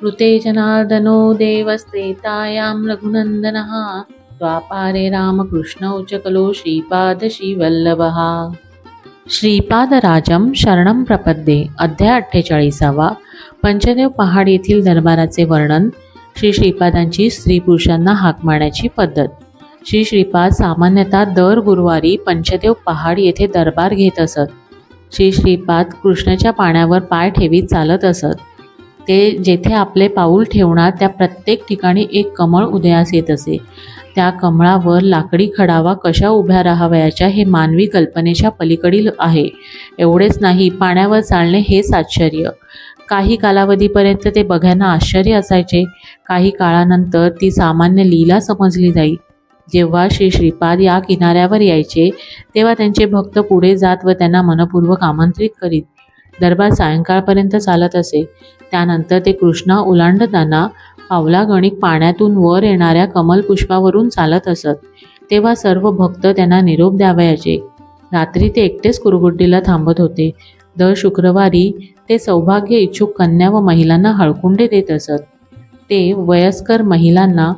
कृते जनार्दनो देवस्त्रेतायां रघुनन्दनः द्वापारे रामकृष्णौ च कलो श्रीपादश्रीवल्लभः श्रीपादराजम शरणम प्रपद्ये अध्याय अठ्ठेचाळीसावा पंचदेव पहाड येथील दरबाराचे वर्णन श्री श्रीपादांची स्त्री पुरुषांना हाक मारण्याची पद्धत. श्री श्रीपाद सामान्यतः दर गुरुवारी पंचदेव पहाड येथे दरबार घेत असत. श्री श्रीपाद कृष्णाच्या पाण्यावर पाय ठेवीत चालत असत. ते जेथे आपले पाऊल ठेवणार त्या प्रत्येक ठिकाणी एक कमळ उदयास येत असे. त्या कमळावर लाकडी खडावा कशा उभ्या राहावयाच्या हे मानवी कल्पनेच्या पलीकडील आहे. एवढेच नाही पाण्यावर चालणे हेच आश्चर्य. काही कालावधीपर्यंत ते बघ्यांना आश्चर्य असायचे. काही काळानंतर ती सामान्य लीला समजली जाई. जेव्हा श्री श्रीपाद या किनाऱ्यावर यायचे तेव्हा त्यांचे भक्त पुढे जात व त्यांना मनपूर्वक आमंत्रित करीत. दरबार सायंकाळपर्यंत चालत असे. त्यानंतर ते कृष्णा ओलांडताना पावलागणिक पाण्यातून वर येणाऱ्या कमलपुष्पावरून चालत असत. तेव्हा सर्व भक्त त्यांना निरोप द्यावयाचे. रात्री ते एकटेच कुरगुड्डीला थांबत होते. दर शुक्रवारी ते सौभाग्य इच्छुक कन्या व महिलांना हळकुंडे देत असत. ते वयस्कर महिलांना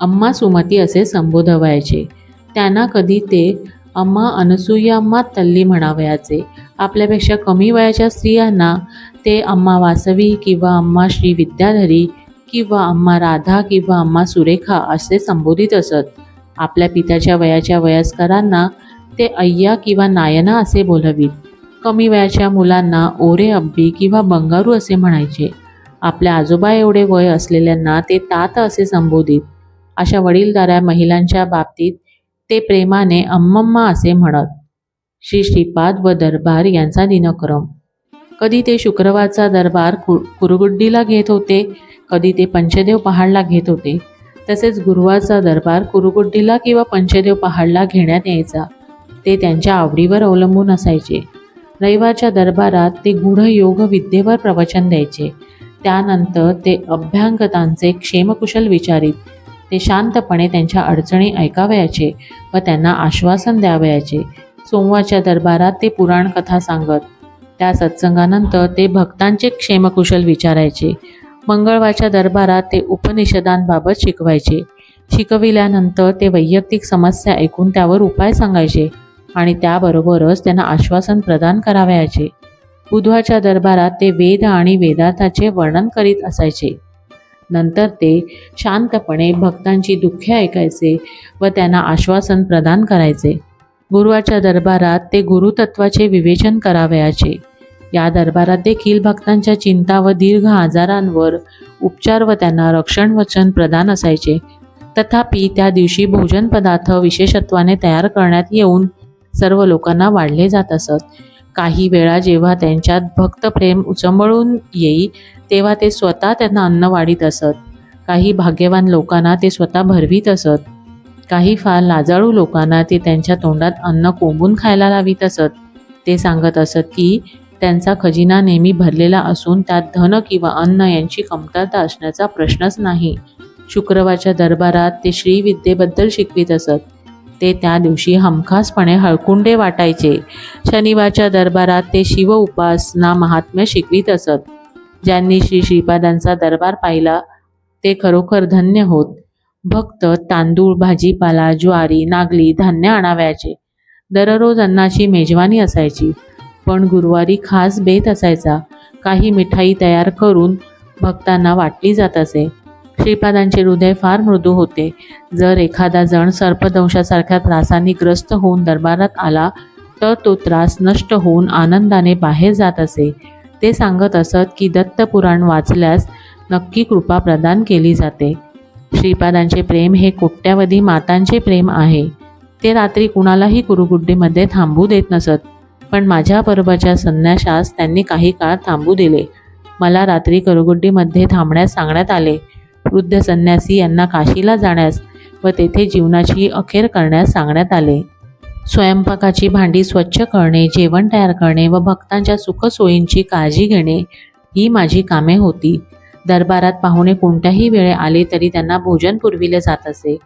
अम्मा सुमती असे संबोधवायचे. त्यांना कधी ते अम्मा अनसुया अम्मा तल्ली म्हणावयाचे आपल्यापेक्षा कमी वयाच्या स्त्रियांना ते अम्मा वासवी किंवा अम्मा श्री विद्याधरी किंवा अम्मा राधा किंवा अम्मा सुरेखा असे संबोधित असत. आपल्या पित्याच्या वयाच्या वयस्करांना ते अय्या किंवा नायना असे बोलवीत. कमी वयाच्या मुलांना ओरे अब्बी किंवा बंगारू असे म्हणायचे. आपल्या आजोबा एवढे वय असलेल्यांना ते तात असे संबोधित. अशा वडीलधाऱ्या महिलांच्या बाबतीत ते प्रेमाने अम्मम्मा असे म्हणत श्री श्रीपाद व दरबार यांचा दिनक्रम. कधी ते शुक्रवारचा दरबार कु कुरुगुड्डीला घेत होते कधी ते पंचदेव पहाडला घेत होते. तसेच गुरुवारचा दरबार कुरुगुड्डीला किंवा पंचदेव पहाडला घेण्यात यायचा. ते त्यांच्या आवडीवर अवलंबून असायचे. रविवारच्या दरबारात ते गूढ योग विद्येवर प्रवचन द्यायचे. त्यानंतर ते अभ्यांगतांचे क्षेमकुशल विचारित ते शांतपणे त्यांच्या अडचणी ऐकावयाचे व त्यांना आश्वासन द्यावयाचे. सोमवारच्या दरबारात ते पुराण कथा सांगत त्या सत्संगानंतर ते भक्तांचे क्षेमकुशल विचारायचे. मंगळवारच्या दरबारात ते उपनिषदांबाबत शिकवायचे. शिकविल्यानंतर ते वैयक्तिक समस्या ऐकून त्यावर उपाय सांगायचे आणि त्याबरोबरच त्यांना आश्वासन प्रदान करावयाचे. बुधवारच्या दरबारात ते वेद आणि वेदार्थाचे वर्णन करीत असायचे. नंतर ते शांतपणे भक्तांची दुःखे ऐकायचे व त्यांना आश्वासन प्रदान करायचे. गुरुवारच्या दरबारात ते गुरुतत्वाचे विवेचन करावयाचे. या दरबारात देखील भक्तांच्या चिंता व दीर्घ आजारांवर उपचार व त्यांना रक्षण वचन प्रदान असायचे. तथापि त्या दिवशी भोजन पदार्थ विशेषत्वाने तयार करण्यात येऊन सर्व लोकांना वाढले जात असत. काही वेळा जेव्हा त्यांच्यात भक्तप्रेम उचंबळून येई तेव्हा ते स्वतः त्यांना अन्न वाढीत असत. काही भाग्यवान लोकांना ते स्वतः भरवीत असत. काही फार लाजाळू लोकांना ते त्यांच्या तोंडात अन्न कोंबून खायला लावीत असत. ते सांगत असत की त्यांचा खजिना नेहमी भरलेला असून त्यात धन किंवा अन्न यांची कमतरता असण्याचा प्रश्नच नाही. शुक्रवारच्या दरबारात ते श्रीविद्येबद्दल शिकवित असत. ते त्या दिवशी हमखासपणे हळकुंडे वाटायचे. शनिवारच्या दरबारात ते शिव उपासना महात्म्य शिकवित असत. ज्यांनी श्री श्रीपादांचा दरबार पाहिला ते खरोखर धन्य होत. भक्त तांदूळ भाजीपाला ज्वारी नागली धान्य आणावयाचे. दररोज अन्नाची मेजवानी असायची. पण गुरुवारी खास बेत असायचा. काही मिठाई तयार करून भक्तांना वाटली जात असे. श्रीपादांचे हृदय फार मृदू होते. जर एखादा जण सर्पदंशासारख्या त्रासाने ग्रस्त होऊन दरबारात आला तर तो त्रास नष्ट होऊन आनंदाने बाहेर जात असे. ते सांगत असत की दत्तपुराण वाचल्यास नक्की कृपा प्रदान केली जाते. श्रीपादांचे प्रेम हे कोट्यावधी मातांचे प्रेम आहे. ते रात्री कुणालाही कुरुगुड्डीमध्ये थांबू देत नसत पण माझ्याबरोबरच्या संन्याशास त्यांनी काही काळ थांबू दिले. मला रात्री कुरुगुड्डीमध्ये थांबण्यास सांगण्यात आले. वृद्ध संन्यासी यांना काशीला जाण्यास व तेथे जीवनाची अखेर करण्यास सांगण्यात आले. स्वयंपाकाची भांडी स्वच्छ करणे जेवण तयार करणे व भक्तांच्या सुखसोयींची काळजी घेणे ही माझी कामे होती. दरबारात पाहुणे कोणत्याही वेळे आले तरी त्यांना भोजन पुरविले जात असे.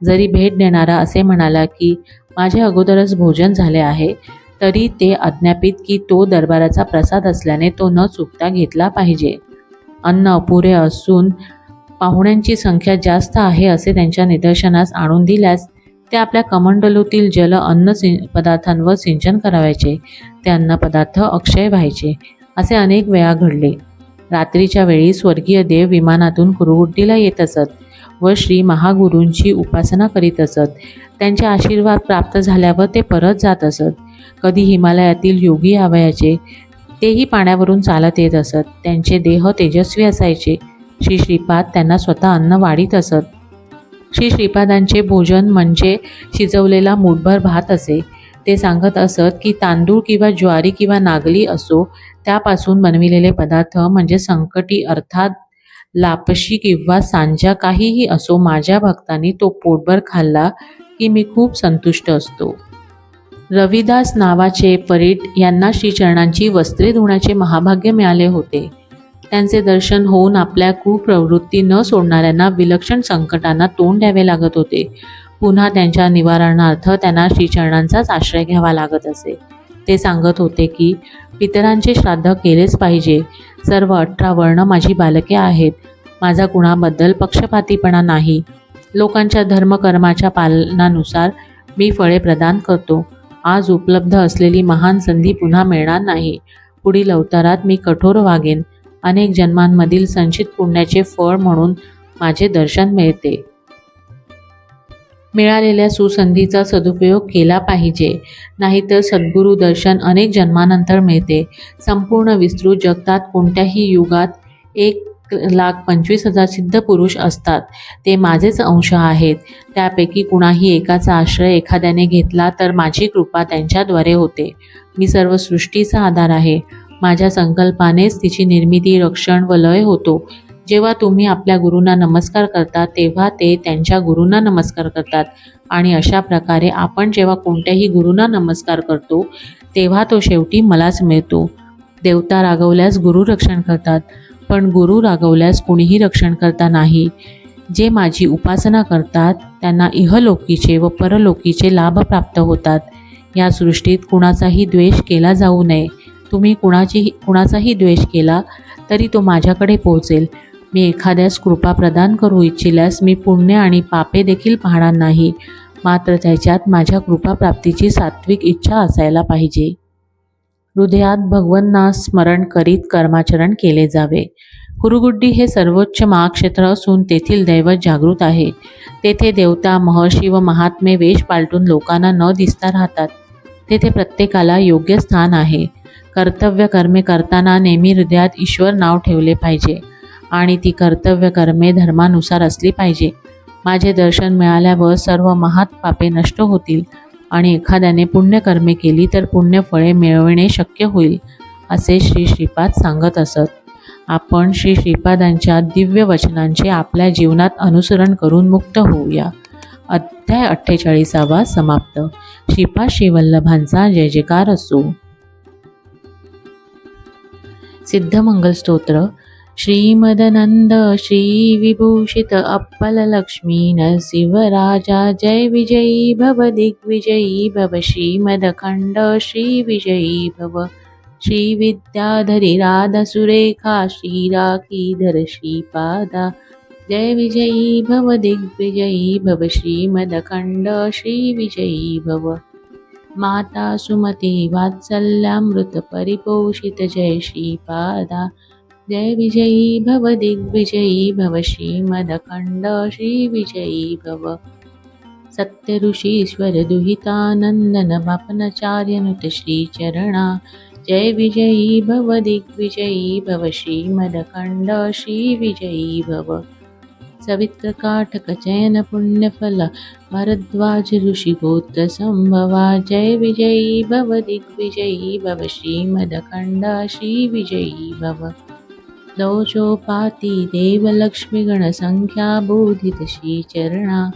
जरी भेट देणारा असे म्हणाला की माझे अगोदरच भोजन झाले आहे तरी ते अज्ञापित की तो दरबाराचा प्रसाद असल्याने तो न चुकता घेतला पाहिजे. अन्न अपुरे असून पाहुण्यांची संख्या जास्त आहे असे त्यांच्या निदर्शनास आणून दिल्यास ते आपल्या कमंडलूतील जल अन्न सिं पदार्थांवर सिंचन करावायचे ते अन्नपदार्थ अक्षय व्हायचे असे अनेक वेळा घडले. रात्रीच्या वेळी स्वर्गीय देव विमानातून कुरुगुड्डीला येत असत व श्री महागुरूंची उपासना करीत असत. त्यांचे आशीर्वाद प्राप्त झाल्यावर ते परत जात असत. कधी हिमालयातील योगी आवयाचे तेही पाण्यावरून चालत येत असत. त्यांचे देह तेजस्वी असायचे. श्री श्रीपाद त्यांना स्वतः अन्न वाढीत असत. श्री श्रीपादांचे भोजन म्हणजे शिजवलेला मूठभर भात असे. ते सांगत असत की तांदूळ किंवा ज्वारी किंवा नागली असो त्यापासून बनविलेले पदार्थ म्हणजे संकटी अर्थात लापशी किंवा सांजा काहीही असो माझ्या भक्तांनी तो पोटभर खाल्ला की मी खूप संतुष्ट असतो. रविदास नावाचे परीट यांना श्रीचरणांची वस्त्रे धुण्याचे महाभाग्य मिळाले होते. त्यांचे दर्शन होऊन आपल्या कुप्रवृत्ती न सोडणाऱ्यांना विलक्षण संकटांना तोंड द्यावे लागत होते. पुन्हा त्यांच्या निवारणार्थ त्यांना श्रीचरणांचाच आश्रय घ्यावा लागत असे. ते सांगत होते की पितरांचे श्राद्ध केलेच पाहिजे. सर्व अठरा वर्ण माझी बालके आहेत. माझा कुणाबद्दल पक्षपातीपणा नाही. लोकांच्या धर्मकर्माच्या पालनानुसार मी फळे प्रदान करतो. आज उपलब्ध असलेली महान संधी पुन्हा मिळणार नाही. पुढील अवतारात मी कठोर वागेन. अनेक जन्मांमधील संचित पुण्याचे फळ म्हणून माझे दर्शन मिळते. मिळालेल्या सुसंधीचा सदुपयोग केला पाहिजे. नाहीतर सद्गुरू दर्शन अनेक जन्मानंतर मिळते. संपूर्ण विस्तृत जगतात कोणत्याही युगात एक लाख पंचवीस हजार सिद्ध पुरुष असतात. ते माझेच अंश आहेत. त्यापैकी कुणाही एकाचा आश्रय एखाद्याने घेतला तर माझी कृपा त्यांच्याद्वारे होते. मी सर्व सृष्टीचा आधार आहे. माझ्या संकल्पानेच तिची निर्मिती रक्षण व लय होतो. जेव्हा तुम्ही आपल्या गुरूंना नमस्कार करता तेव्हा ते त्यांच्या गुरूंना नमस्कार करतात. आणि अशा प्रकारे आपण जेव्हा कोणत्याही गुरूंना नमस्कार करतो तेव्हा तो शेवटी मलाच मिळतो. देवता रागवल्यास गुरु रक्षण करतात पण गुरु रागवल्यास कुणीही रक्षण करता नाही. जे माझी उपासना करतात त्यांना इहलोकीचे व परलोकीचे लाभ प्राप्त होतात. या सृष्टीत कुणाचाही द्वेष केला जाऊ नये. तुम्ही कुणाची कुणाचाही द्वेष केला तरी तो माझ्याकडे पोहोचेल. मी एखाद्यास कृपा प्रदान करू इच्छिल्यास मी पुण्य आणि पापे देखील पाहणार नाही. मात्र त्याच्यात माझ्या कृपाप्राप्तीची सात्विक इच्छा असायला पाहिजे. हृदयात भगवन्नास स्मरण करीत कर्माचरण केले जावे. कुरुगुड्डी हे सर्वोच्च महाक्षेत्र असून तेथील दैवत जागृत आहे. तेथे देवता महर्षी व महात्मे वेश पालटून लोकांना न दिसता राहतात. तेथे प्रत्येकाला योग्य स्थान आहे. कर्तव्य कर्मे करताना नेहमी हृदयात ईश्वर नाव ठेवले पाहिजे. आणि ती कर्तव्य कर्मे धर्मानुसार असली पाहिजे. माझे दर्शन मिळाल्यावर सर्व महात पापे नष्ट होतील. आणि एखाद्याने पुण्यकर्मे केली तर पुण्यफळे मिळविणे शक्य होईल असे श्री श्रीपाद सांगत असत. आपण श्री श्रीपादांच्या दिव्य वचनांचे आपल्या जीवनात अनुसरण करून मुक्त होऊया. अध्याय अठ्ठेचाळीसावा समाप्त. श्रीपाद श्रीवल्लभांचा जय जयकार असो. सिद्धमंगल स्तोत्र श्रीमदनंद श्रीविभूषित अप्पललक्ष्मी नरसिंहराजा जय विजयी भव दिग्विजयी भव श्रीमदखंड श्रीविजयी भव श्रीविद्याधरी राधसुरेखा श्रीराखीधर श्रीपादा जय विजयी भव दिग्विजयी भव श्रीमदखंड श्रीविजयी भव। माता सुमती वात्सल्यामृत परिपोषित जय श्रीपादा। जय विजयी भव दिग्विजयी भव श्रीमदखंड श्रीविजयी भव। सत्य ऋषीश्वर दुहितानंदन बापनाचार्यनुत श्रीचरणा। जय विजयी भव दिग्विजयी भव श्रीमदखंड श्रीविजयी भव। सवित्रकाठक चयन गोत्र संभवा। जय विजयी भव दिग्विजयी भव। श्रीमदखंड श्रीविजयी भव। दौचोपाती देवलक्ष्मीगणसंख्या बोधित श्रीचरणा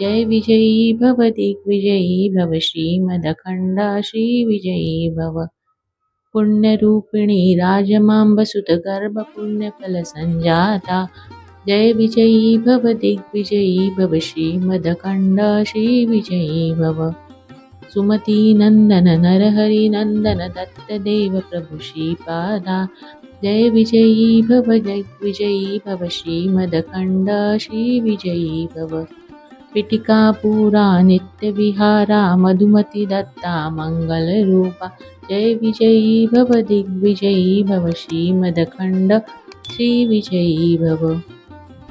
जय विजयी भव दिग्विजयी भव। श्रीमदखंड श्रीविजयी भव। पुण्यरूपिणी राजमांबसुत गर्भपुण्यफलसञ्जाता जय विजयी भव दिग्विजयी भव श्रीमदखंड श्रीविजयी भव। सुमती नंदन नरहरी नंदन दत्तदेव प्रभु श्रीपादा। जय विजयी भव जय विजयी भव। श्रीमदखण्ड श्रीविजयी भव पिटिकापुरा नित्यविहारा मधुमती दत्ता मङ्गलरूपा जय विजयी भव दिग्विजयी भव श्रीमदखण्ड श्रीविजयी भव।